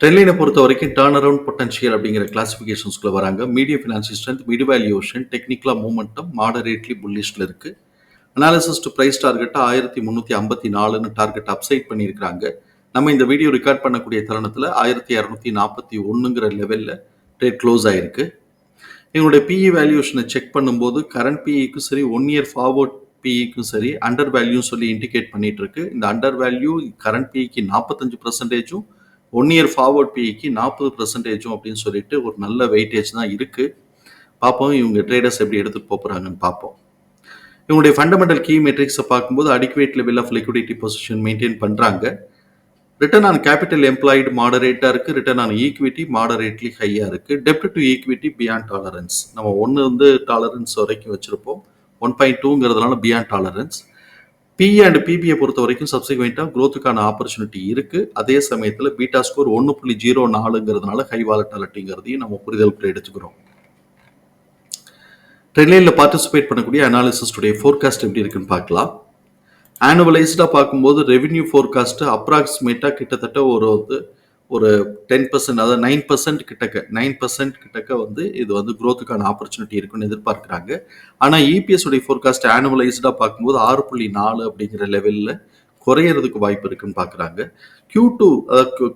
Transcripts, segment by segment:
ட்ரெண்ட்லைனை பொறுத்த வரைக்கும் turn around potential அப்படிங்கிற கிளாசிஃபிகேஷன்ஸ்குள்ள வராங்க. Medium financial strength mid valuation டெக்னிக்கலாக மூமெண்டம் மாடரேட்லி புல்லிஷில் இருக்குது அனாலிசிஸ் டு ப்ரைஸ் டார்கெட்டை ஆயிரத்தி முந்நூற்றி ஐம்பத்தி நாலுன்னு டார்கெட் அப்சைட் பண்ணியிருக்கிறாங்க. நம்ம இந்த வீடியோ ரெக்கார்ட் பண்ணக்கூடிய தருணத்தில் ஆயிரத்தி இரநூத்தி நாற்பத்தி ஒன்றுங்கிற லெவலில் ரேட் க்ளோஸ் ஆகிருக்கு எங்களுடைய பிஇ வேல்யூஷனை செக் பண்ணும்போது கரண்ட் பிஇக்கும் சரி ஒன் இயர் ஃபார்வர்ட் பிஇக்கும் சரி அண்டர் வேல்யூன்னு சொல்லி இண்டிகேட் பண்ணிகிட்ருக்கு இருக்கு. இந்த அண்டர் வேல்யூ கரண்ட் பிஇக்கு நாற்பத்தஞ்சு பர்சன்டேஜும் ஒன் இயர் ஃபார்வர்ட் பிஇக்கு நாற்பது பர்சன்டேஜும் அப்படின்னு சொல்லிட்டு ஒரு நல்ல வெயிட்டேஜ் தான் இருக்குது பார்ப்போம் இவங்க ட்ரேடர்ஸ் எப்படி எடுத்துகிட்டு போகிறாங்கன்னு பார்ப்போம். இவங்களுடைய ஃபண்டமெண்டல் கீ மெட்ரிக்ஸை பார்க்கும்போது adequate level of liquidity position maintain பண்ணுறாங்க ரிட்டர்ன் ஆன் கேபிட்டல் எம்ப்ளாய்டு மாடரேட்டாக இருக்குது ரிட்டர்ன் ஆன் ஈக்விட்டி மாடரேட்லி ஹையாக இருக்குது டெப்ட் டு ஈக்விட்டி பியாண்ட் டாலரன்ஸ் நம்ம ஒன்று வந்து டாலரன்ஸ் வரைக்கும் வச்சுருப்போம். ஒன் பாயிண்ட் டூங்கிறதுனால பியாண்ட் டாலரன்ஸ் பி அண்ட் பிபியை பொறுத்த வரைக்கும் சப்சிக்வெண்ட்டாக க்ரோத்துக்கான ஆப்பர்ச்சுனிட்டி இருக்குது அதே சமயத்தில் பீட்டா ஸ்கோர் ஒன்று புள்ளி ஜீரோ நாலுங்கிறதுனால ஹை வாலட்டாலிட்டிங்கிறதையும் நம்ம புரிதலுக்கு எடுத்துக்கிறோம். ட்ரெயினில் பார்ட்டிசிபேட் பண்ணக்கூடிய அனாலிசிஸ்டுடைய ஃபோர்காஸ்ட் எப்படி இருக்குன்னு பார்க்கலாம். ஆனுவலைஸ்டாக பார்க்கும்போது ரெவென்யூ ஃபோர்காஸ்ட்டு அப்ராக்சிமேட்டாக கிட்டத்தட்ட ஒரு வந்து ஒரு டென் பர்சன்ட் அதாவது நைன் பர்சன்ட் கிட்டக்க நைன் பர்சன்ட் கிட்டக்க வந்து இது வந்து க்ரோத்துக்கான ஆப்பர்ச்சுனிட்டி இருக்குன்னு எதிர்பார்க்குறாங்க. ஆனால் இபிஎஸ் உடைய ஃபோர்காஸ்ட் ஆனுவலைஸ்டாக பார்க்கும்போது ஆறு புள்ளி நாலு அப்படிங்கிற லெவலில் குறையிறதுக்கு வாய்ப்பு இருக்குன்னு பார்க்குறாங்க. கியூ டூ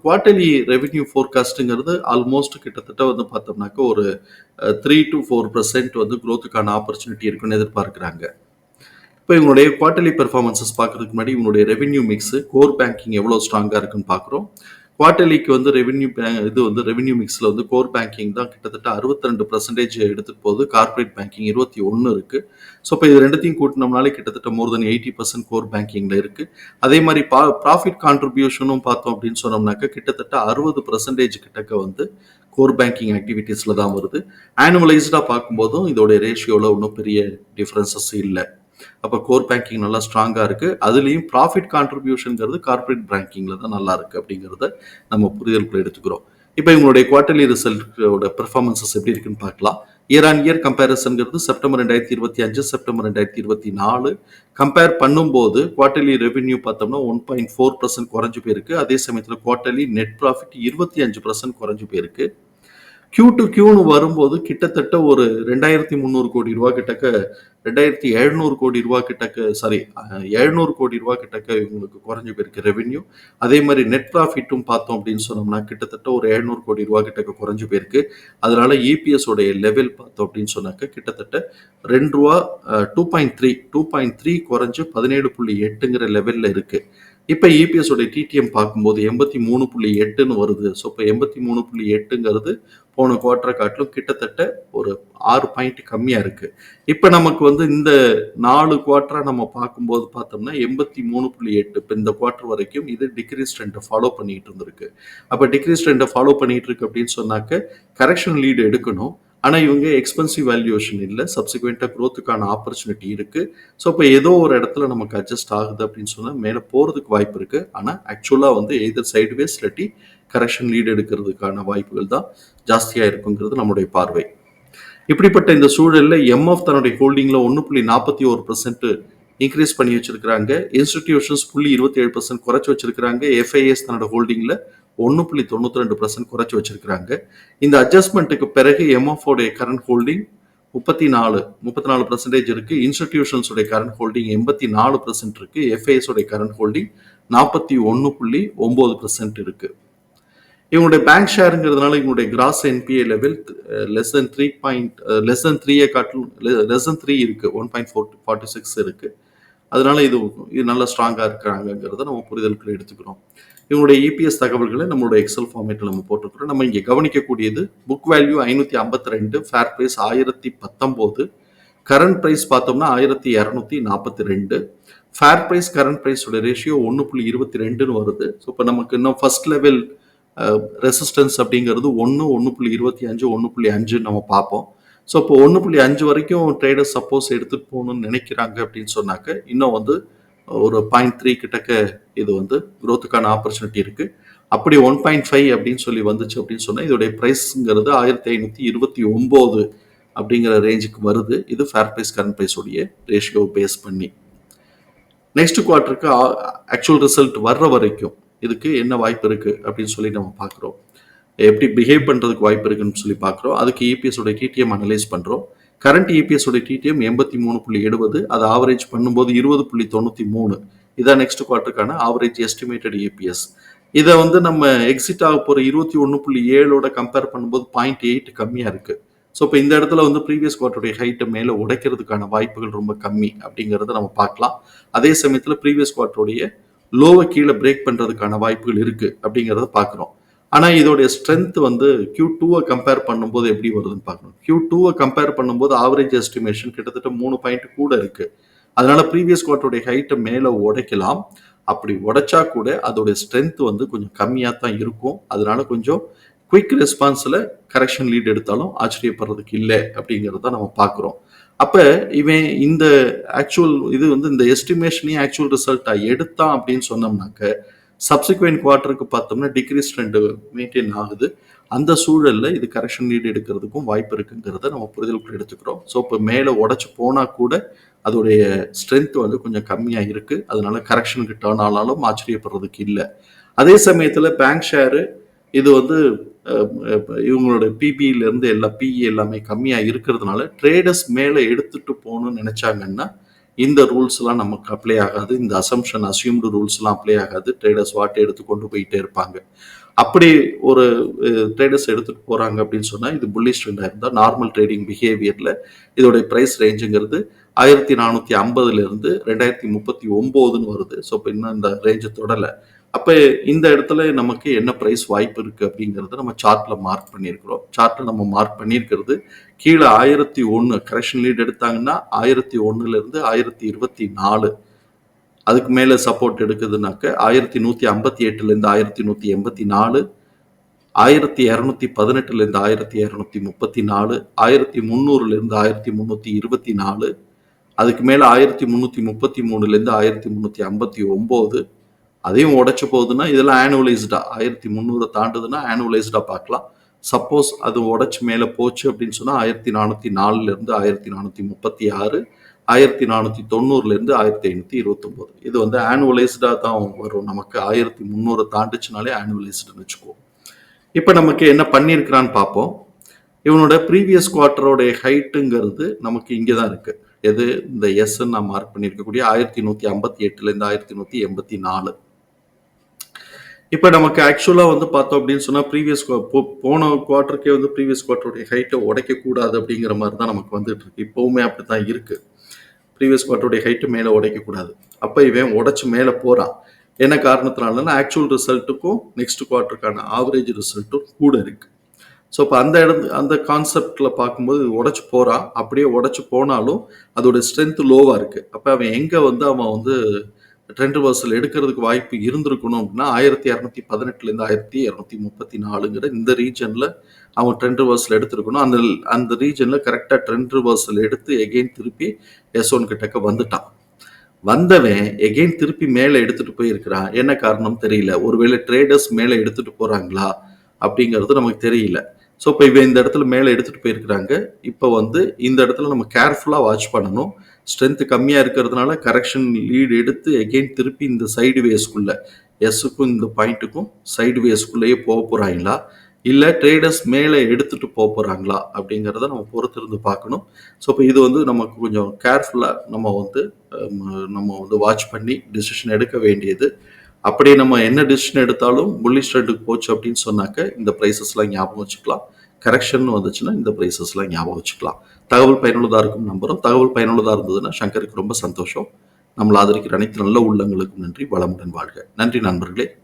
குவார்டர்லி ரெவென்யூ ஃபோர்காஸ்ட்டுங்கிறது ஆல்மோஸ்ட் கிட்டத்தட்ட வந்து பார்த்தோம்னாக்க ஒரு த்ரீ டு ஃபோர் பர்சன்ட் வந்து க்ரோத்துக்கான ஆப்பர்ச்சுனிட்டி இருக்குன்னு எதிர்பார்க்குறாங்க. இப்போ இவங்களுடைய குவார்டர்லி பெர்ஃபார்மன்சஸ் பார்க்குறதுக்கு முன்னாடி இவங்களுடைய ரெவென்யூ மிக்ஸ் கோர் பேங்கிங் எவ்வளோ ஸ்ட்ராங்காக இருக்குன்னு பார்க்குறோம். குவார்டர்லிக்கு வந்து ரெவென்யூ இது வந்து ரெவென்யூ மிக்ஸில் வந்து கோர் பேங்கிங் தான் கிட்டத்தட்ட அறுபத்தி ரெண்டு பர்சன்டேஜ் எடுத்துகிட்டு போகுது. கார்பரேட் பேங்கிங் இருபத்தி ஒன்று இருக்குது ஸோ இப்போ இது ரெண்டுத்தையும் கூட்டினோம்னாலே கிட்டத்தட்ட more than eighty percent core பேங்கிங்கில் இருக்குது அதே மாதிரி பா ப்ராஃபிட் கான்ட்ரிபியூஷனும் பார்த்தோம் அப்படின்னு சொன்னோம்னாக்க கிட்டத்தட்ட அறுபது பர்சன்டேஜ் கிட்டக்க வந்து கோர் பேங்கிங் ஆக்டிவிட்டீஸில் தான் வருது. ஆனுவலைஸ்டாக பார்க்கும்போதும் இதோடைய ரேஷியோவில் ஒன்றும் பெரிய டிஃப்ரென்சஸ் இல்லை. அப்போ கோர் பேங்கிங் நல்லா ஸ்ட்ராங்காக இருக்குது அதுலேயும் ப்ராஃபிட் கான்ட்ரிபியூஷனுங்கிறது கார்பரேட் பேங்கிங்கில் தான் நல்லா இருக்குது அப்படிங்கிறத நம்ம புரிதலுக்குள்ள எடுத்துக்கிறோம். இப்போ இவங்களுடைய குவார்டர்லி ரிசல்ட்டோட பெர்ஃபார்மன்சஸ் எப்படி இருக்குன்னு பார்க்கலாம். இயர் ஆன் இயர் கம்பேரிசன்கிறது செப்டம்பர் ரெண்டாயிரத்தி இருபத்தி அஞ்சு செப்டம்பர் ரெண்டாயிரத்தி இருபத்தி நாலு. கம்பேர் பண்ணும்போது குவார்டர்லி ரெவென்யூ பார்த்தோம்னா ஒன் பாயிண்ட் ஃபோர் பர்சன்ட் குறைஞ்சு போயிருக்கு. அதே சமயத்தில் குவார்டர்லி நெட் ப்ராஃபிட் இருபத்தி அஞ்சு பர்சன்ட் குறைஞ்சு போயிருக்கு. கியூ டு கியூன்னு வரும்போது கிட்டத்தட்ட ஒரு ரெண்டாயிரத்தி முந்நூறு கோடி ரூபா கிட்டக்க ரெண்டாயிரத்தி எழுநூறு கோடி ரூபா கிட்டக்க சாரி எழுநூறு கோடி ரூபா கிட்டக்க இவங்களுக்கு குறைஞ்சு போயிருக்கு ரெவென்யூ அதே மாதிரி நெட் ப்ராஃபிட்டும் பார்த்தோம் அப்படின்னு சொன்னோம்னா கிட்டத்தட்ட ஒரு எழுநூறு கோடி ரூபா கிட்டக்க குறைஞ்சு போயிருக்கு. அதனால இபிஎஸ் உடைய லெவல் பார்த்தோம் அப்படின்னு சொன்னாக்க கிட்டத்தட்ட ரெண்டு ரூபா two point three two point three குறைஞ்சு பதினேழு புள்ளி எட்டுங்கிற லெவலில் இருக்குது இப்போ இபிஎஸ் உடைய டிடிஎம் பார்க்கும்போது எண்பத்தி மூணு புள்ளி எட்டுன்னு வருது. ஸோ இப்போ எண்பத்தி மூணு புள்ளி எட்டுங்கிறது போன குவார்டரை காட்டிலும் கிட்டத்தட்ட ஒரு ஆறு பாயிண்ட் கம்மியாக இருக்குது இப்போ நமக்கு வந்து இந்த நாலு குவார்டரை நம்ம பார்க்கும்போது பார்த்தோம்னா எண்பத்தி மூணு புள்ளி எட்டு. இப்போ இந்த குவார்டர் வரைக்கும் இது டிக்ரீஸ் ட்ரெண்டை ஃபாலோ பண்ணிகிட்டு இருந்திருக்கு. அப்போ டிக்ரீஸ் ட்ரெண்டை ஃபாலோ பண்ணிகிட்டு இருக்கு அப்படின்னு சொன்னாக்க கரெக்ஷன் லீடு எடுக்கணும். ஆனால் இவங்க எக்ஸ்பென்சிவ் வேல்யூவேஷன் இல்லை. சப்சிக்வெண்ட்டாக க்ரோத்துக்கான ஆப்பர்ச்சுனிட்டி இருக்குது ஸோ இப்போ ஏதோ ஒரு இடத்துல நமக்கு அட்ஜஸ்ட் ஆகுது அப்படின்னு சொன்னால் மேலே போகிறதுக்கு வாய்ப்பு இருக்குது ஆனால் ஆக்சுவலாக வந்து எதர் சைடு வேஸ் இல்லாட்டி கரெக்ஷன் லீடு எடுக்கிறதுக்கான வாய்ப்புகள் தான் ஜாஸ்தியாக இருக்குங்கிறது நம்முடைய பார்வை. இப்படிப்பட்ட இந்த சூழலில் எம்எஃப் தன்னுடைய ஹோல்டிங்கில் ஒன்று புள்ளி நாற்பத்தி ஒரு பர்சன்ட் இன்க்ரீஸ் பண்ணி வச்சிருக்கிறாங்க. இன்ஸ்டிடியூஷன்ஸ் புள்ளி இருபத்தி ஏழு பர்சன்ட் குறைச்சி வச்சிருக்கிறாங்க. எஃப்ஐஎஸ் தன்னோட ஹோல்டிங்கில் ஒன்று புள்ளி தொண்ணூற்றி ரெண்டு பர்சன்ட் குறைச்சி வச்சிருக்கிறாங்க. இந்த அட்ஜஸ்ட்மெண்ட்டுக்கு பிறகு எம்எஃப்ஓடைய கரண்ட் ஹோல்டிங் முப்பத்தி நாலு முப்பத்தி நாலு பர்சன்டேஜ் இருக்கு. இன்ஸ்டிடியூஷன்ஸுடைய கரண்ட் ஹோல்டிங் எண்பத்தி நாலு பர்சன்ட் இருக்கு. எஃப்ஐஎஸோடைய கரண்ட் ஹோல்டிங் நாற்பத்தி ஒன்று புள்ளி ஒம்பது பர்சன்ட் இருக்கு. இவங்களுடைய பேங்க் ஷேருங்கிறதுனால இவங்களுடைய gross NPA level less than three point less than த்ரீயை காட்டிலும் லெஸ் தென் த்ரீ இருக்கு. One point four forty six இருக்கு. அதனால இது இது நல்லா ஸ்ட்ராங்காக இருக்கிறாங்கிறத நம்ம புரிதலுக்குள்ள எடுத்துக்கிறோம். இவங்களுடைய இபிஎஸ் தகவல்களை நம்மளோட எக்ஸல் ஃபார்மேட்டில் நம்ம போட்டுக்கிறோம் நம்ம இங்கே கவனிக்கக்கூடியது புக் வேல்யூ ஐநூற்றி ஐம்பத்தி ரெண்டு ஃபேர் ப்ரைஸ் ஆயிரத்தி பத்தொம்போது கரண்ட் ப்ரைஸ் பார்த்தோம்னா ஆயிரத்தி இரநூத்தி நாற்பத்தி ரெண்டு ஃபேர் ப்ரைஸ் கரண்ட் ப்ரைஸோட ரேஷியோ ஒன்று புள்ளி இருபத்தி ரெண்டுன்னு வருது. ஸோ இப்போ நமக்கு இன்னும் ஃபர்ஸ்ட் லெவல் ரெசிஸ்டன்ஸ் அப்படிங்கிறது ஒன்று ஒன்று புள்ளி இருபத்தி அஞ்சு ஒன்று புள்ளி அஞ்சுன்னு நம்ம பார்ப்போம். ஸோ இப்போ ஒன்று புள்ளி அஞ்சு வரைக்கும் ட்ரேடர்ஸ் சப்போஸ் எடுத்துகிட்டு போகணும்னு நினைக்கிறாங்க அப்படின்னு சொன்னாக்க இன்னும் வந்து ஒரு பாயிண்ட் த்ரீ கிட்டக்க இது வந்து குரோத்துக்கான ஆப்பர்ச்சுனிட்டி இருக்குது அப்படி ஒன் பாயிண்ட் ஃபைவ் அப்படின்னு சொல்லி வந்துச்சு அப்படின்னு சொன்னால் இதோடைய ப்ரைஸ்ங்கிறது ஆயிரத்தி ஐநூற்றி இருபத்தி ஒம்போது அப்படிங்கிற ரேஞ்சுக்கு வருது. இது ஃபேர் ப்ரைஸ் கரண்ட் ப்ரைஸோடைய ரேஷியோ பேஸ் பண்ணி. நெக்ஸ்ட் குவார்ட்டருக்கு ஆக்சுவல் ரிசல்ட் வர்ற வரைக்கும் இதுக்கு என்ன வாய்ப்பு இருக்குது அப்படின்னு சொல்லி நம்ம பார்க்குறோம். எப்படி பிஹேவ் பண்ணுறதுக்கு வாய்ப்பு இருக்குன்னு சொல்லி பார்க்குறோம். அதுக்கு இபிஎஸோட உடைய டிடிஎம் அனலைஸ் பண்ணுறோம் கரண்ட் EPS உடைய டிடிஎம் எண்பத்தி மூணு புள்ளி எழுபது அதை ஆவரேஜ் பண்ணும்போது இருபது புள்ளி தொண்ணூற்றி மூணு. இதான் நெக்ஸ்ட் குவார்ட்டருக்கான ஆவரேஜ் எஸ்டிமேட்டட் இபிஎஸ் இதை வந்து நம்ம எக்ஸிட் ஆக போகிற இருபத்தி ஒன்று புள்ளி ஏழோட கம்பேர் பண்ணும்போது பாயிண்ட் எயிட் கம்மியாக இருக்குது ஸோ இப்போ இந்த இடத்துல வந்து ப்ரீவியஸ் குவார்ட்டருடைய ஹைட்டை மேலே உடைக்கிறதுக்கான வாய்ப்புகள் ரொம்ப கம்மி அப்படிங்கிறத நம்ம பார்க்கலாம். அதே சமயத்தில் ப்ரீவியஸ் குவார்ட்டருடைய லோவை கீழே பிரேக் பண்ணுறதுக்கான வாய்ப்புகள் இருக்குது அப்படிங்கிறத பார்க்குறோம். ஆனால் இதோடைய ஸ்ட்ரென்த் வந்து கியூ டூவை கம்பேர் பண்ணும்போது எப்படி வருதுன்னு பார்க்கணும். கியூ டூவை கம்பேர் பண்ணும்போது ஆவரேஜ் எஸ்டிமேஷன் கிட்டத்தட்ட மூணு பாயிண்ட் கூட இருக்குது அதனால ப்ரீவியஸ் குவார்ட்டருடைய ஹைட்டை மேலே உடைக்கலாம். அப்படி உடைச்சா கூட அதோடைய ஸ்ட்ரென்த் வந்து கொஞ்சம் கம்மியாக தான் இருக்கும். அதனால கொஞ்சம் குயிக் ரெஸ்பான்ஸில் கரெக்ஷன் லீட் எடுத்தாலும் ஆச்சரியப்படுறதுக்கு இல்லை அப்படிங்கிறத நம்ம பார்க்குறோம். அப்போ இவன் இந்த ஆக்சுவல் இது வந்து இந்த எஸ்டிமேஷனையும் ஆக்சுவல் ரிசல்ட்டாக எடுத்தான் அப்படின்னு சொன்னோம்னாக்க சப்சிக்வெண்ட் குவார்ட்டருக்கு பார்த்தோம்னா டிக்ரீஸ் ட்ரெண்டு மெயின்டைன் ஆகுது. அந்த சூழலில் இது கரெக்ஷன் நீடு எடுக்கிறதுக்கும் வாய்ப்பு இருக்குங்கிறத நம்ம புரிதலுக்குள்ள எடுத்துக்கிறோம். ஸோ இப்போ மேலே உடச்சி போனால் கூட அதோடைய ஸ்ட்ரென்த் வந்து கொஞ்சம் கம்மியாக இருக்குது அதனால கரெக்ஷனுக்கு டேர்ன் ஆனாலும் ஆச்சரியப்படுறதுக்கு இல்லை. அதே சமயத்தில் பேங்க் ஷேரு இது வந்து இவங்களோட PBE இருந்து எல்லா பிஇ எல்லாமே கம்மியாக இருக்கிறதுனால ட்ரேடர்ஸ் மேலே எடுத்துகிட்டு போகணும்னு நினச்சாங்கன்னா இந்த ரூல்ஸ்லாம் நமக்கு அப்ளை ஆகாது. இந்த அசம்ஷன் அசியூம்டு ரூல்ஸ்லாம் அப்ளை ஆகாது. ட்ரேடர்ஸ் வாட்டை எடுத்து கொண்டு போயிட்டே இருப்பாங்க. அப்படி ஒரு ட்ரேடர்ஸ் எடுத்துட்டு போறாங்க அப்படின்னு சொன்னா இது புல்லிஷ் ட்ரெண்டாக இருந்தால் நார்மல் ட்ரேடிங் பிஹேவியர்ல இதோடைய பிரைஸ் ரேஞ்சுங்கிறது ஆயிரத்தி நானூற்றி ஐம்பதுல இருந்து ரெண்டாயிரத்தி முப்பத்தி ஒம்போதுன்னு வருது. ஸோ இப்போ இன்னும் இந்த ரேஞ்சை தொடலை. அப்போ இந்த இடத்துல நமக்கு என்ன ப்ரைஸ் வாய்ப்பு இருக்கு அப்படிங்கிறத நம்ம சார்ட்ல மார்க் பண்ணியிருக்கிறோம். சார்ட்ல நம்ம மார்க் பண்ணியிருக்கிறது கீழே ஆயிரத்தி ஒன்று கரெக்ஷன் லீட் எடுத்தாங்கன்னா ஆயிரத்தி ஒன்றுலேருந்து ஆயிரத்தி இருபத்தி நாலு. அதுக்கு மேலே சப்போர்ட் எடுக்குதுனாக்க ஆயிரத்தி நூற்றி ஐம்பத்தி எட்டுலேருந்து ஆயிரத்தி நூற்றி எண்பத்தி நாலு ஆயிரத்தி இரநூத்தி பதினெட்டுலேருந்து ஆயிரத்தி இரநூத்தி முப்பத்தி நாலு ஆயிரத்தி முந்நூறுலேருந்து ஆயிரத்தி முந்நூற்றி இருபத்தி நாலு அதுக்கு மேலே ஆயிரத்தி முந்நூற்றி முப்பத்தி மூணுலேருந்து ஆயிரத்தி முந்நூற்றி ஐம்பத்தி ஒம்பது அதையும் உடச்சி போகுதுன்னா இதெல்லாம் ஆனுவலைஸ்டா ஆயிரத்தி முந்நூறு தாண்டுதுன்னா ஆனுவலைஸ்டா பார்க்கலாம். சப்போஸ் அது உடச்சி மேலே போச்சு அப்படின்னு சொன்னால் ஆயிரத்தி நானூற்றி நாலுலேருந்து ஆயிரத்தி நானூற்றி முப்பத்தி ஆறு ஆயிரத்தி நானூற்றி தொண்ணூறுலேருந்து ஆயிரத்தி ஐநூற்றி இருபத்தொம்போது. இது வந்து ஆனுவலைஸ்டாக தான் வரும். நமக்கு ஆயிரத்தி முந்நூறு தாண்டுச்சுனாலே ஆனுவலைஸ்டுன்னு வச்சுக்குவோம். இப்போ நமக்கு என்ன பண்ணியிருக்கிறான்னு பார்ப்போம். இவனோட ப்ரீவியஸ் குவார்ட்டரோடைய ஹைட்டுங்கிறது நமக்கு இங்கே தான் இருக்குது எது? இந்த எஸ்ன்னு நான் மார்க் பண்ணியிருக்கக்கூடிய ஆயிரத்தி நூற்றி ஐம்பத்தி எட்டுலேருந்து ஆயிரத்தி நூற்றி எண்பத்தி நாலு. இப்போ நமக்கு ஆக்சுவலாக வந்து பார்த்தோம் அப்படின்னு சொன்னால் ப்ரீவியஸ் போன குவார்ட்டருக்கே வந்து ப்ரீவியஸ் குவார்ட்டருடைய ஹைட்டை உடைக்கக்கூடாது அப்படிங்கிற மாதிரி தான் நமக்கு வந்துட்டு இருக்கு. இப்போவுமே அப்படி தான் இருக்குது ப்ரீவியஸ் குவார்ட்டருடைய ஹைட்டு மேலே உடைக்கக்கூடாது அப்போ இவன் உடைச்சு மேலே போகிறான் என்ன காரணத்தினாலன்னா ஆக்சுவல் ரிசல்ட்டுக்கும் நெக்ஸ்ட் குவார்ட்டருக்கான ஆவரேஜ் ரிசல்ட்டும் கூட இருக்குது ஸோ இப்போ அந்த இடத்து அந்த கான்செப்டில் பார்க்கும்போது உடச்சி போகிறான் அப்படியே உடச்சி போனாலும் அதோட ஸ்ட்ரென்த் லோவாக இருக்குது அப்போ அவன் எங்கே வந்து அவன் வந்து ட்ரெண்ட் ரிவர்சல் எடுக்கிறதுக்கு வாய்ப்பு இருந்திருக்கணும் அப்படின்னா ஆயிரத்தி இரநூத்தி பதினெட்டுலேருந்து ஆயிரத்தி இரநூத்தி முப்பத்தி நாலுங்கிற இந்த ரீஜனில் அவன் ட்ரெண்ட் ரிவர்சல் எடுத்திருக்கணும். அந்த அந்த ரீஜனில் கரெக்டாக ட்ரெண்ட் ரிவர்சல் எடுத்து எகெயின் திருப்பி எஸ் ஒன் கிட்டக்க வந்துட்டான். வந்தவன் எகெயின் திருப்பி மேலே எடுத்துகிட்டு போயிருக்கிறான். என்ன காரணம் தெரியல. ஒருவேளை ட்ரேடர்ஸ் மேலே எடுத்துட்டு போகிறாங்களா அப்படிங்கிறது நமக்கு தெரியல. ஸோ இப்போ இவன் இந்த இடத்துல மேலே எடுத்துகிட்டு போயிருக்கிறாங்க. இப்போ வந்து இந்த இடத்துல நம்ம கேர்ஃபுல்லாக வாட்ச் பண்ணணும். ஸ்ட்ரென்த்து கம்மியாக இருக்கிறதுனால கரெக்ஷன் லீடு எடுத்து எகெயின் திருப்பி இந்த சைடு வேஸ்க்குள்ளே எஸ்ஸுக்கும் இந்த பாயிண்ட்டுக்கும் சைடு வேஸ்க்குள்ளேயே போக போகிறாங்களா இல்லை ட்ரேடர்ஸ் மேலே எடுத்துகிட்டு போக போகிறாங்களா அப்படிங்கிறத நம்ம பொறுத்திருந்து பார்க்கணும். ஸோ இப்போ இது வந்து நமக்கு கொஞ்சம் கேர்ஃபுல்லாக நம்ம வந்து நம்ம வந்து வாட்ச் பண்ணி டிசிஷன் எடுக்க வேண்டியது. அப்படி நம்ம என்ன டிசிஷன் எடுத்தாலும் புல்லிஷ் ஸ்ட்ரெண்டுக்கு போச்சு அப்படின்னு சொன்னாக்க இந்த ப்ரைஸஸ்லாம் ஞாபகம் வச்சுக்கலாம். கரெக்ஷன் வந்துச்சுன்னா இந்த ப்ரைஸஸ்லாம் ஞாபகம் வச்சுக்கலாம். தகவல் பயனுள்ளதாக இருக்கும் நம்புகிறோம் தகவல் பயனுள்ளதாக இருந்ததுன்னா சங்கருக்கு ரொம்ப சந்தோஷம். நம்மளை ஆதரிக்கிற அனைத்து நல்ல உள்ளங்களுக்கும் நன்றி. வளமுடன் வாழ்க. நன்றி நண்பர்களே.